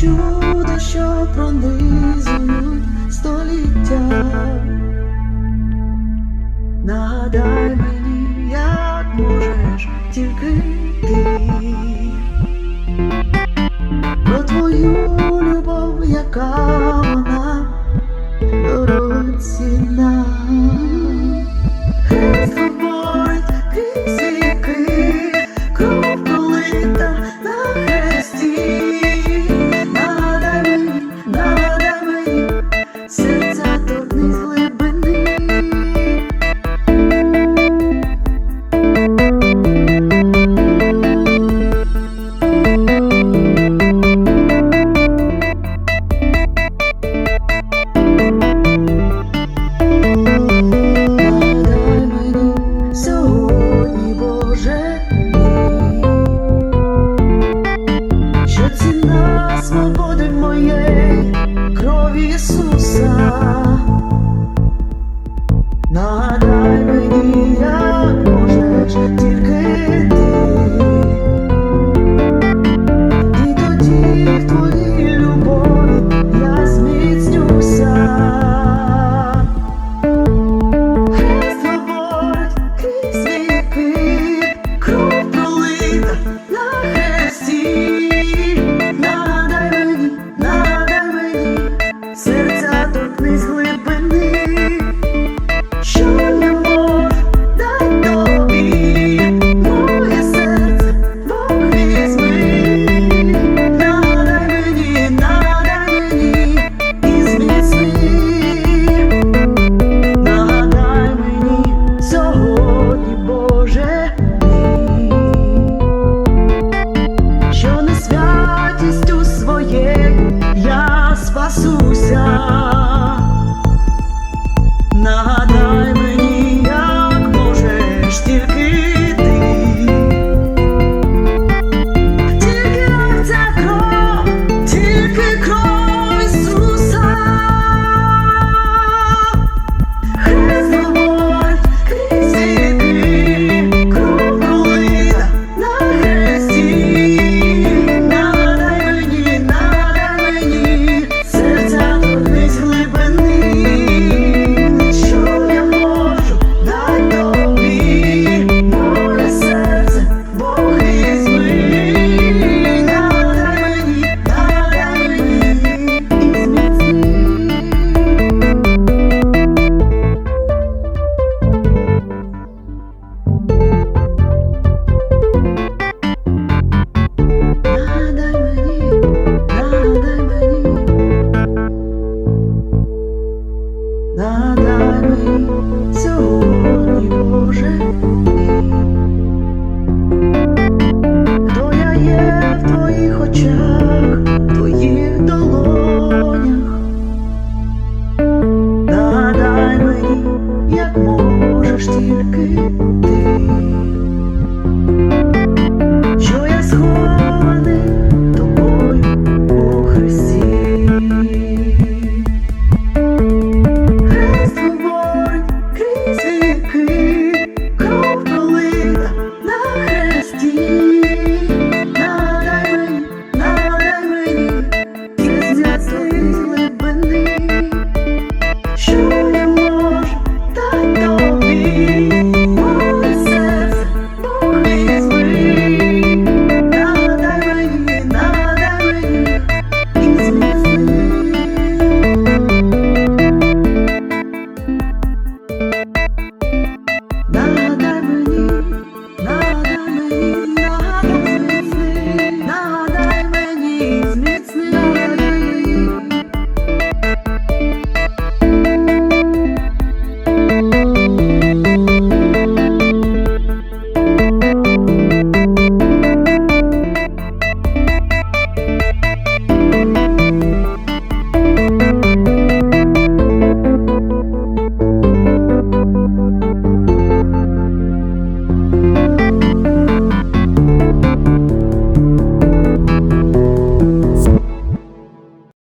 чудо, що пронизують століття. Нагадай мені, як можеш тільки ти про твою любов, яка. 啊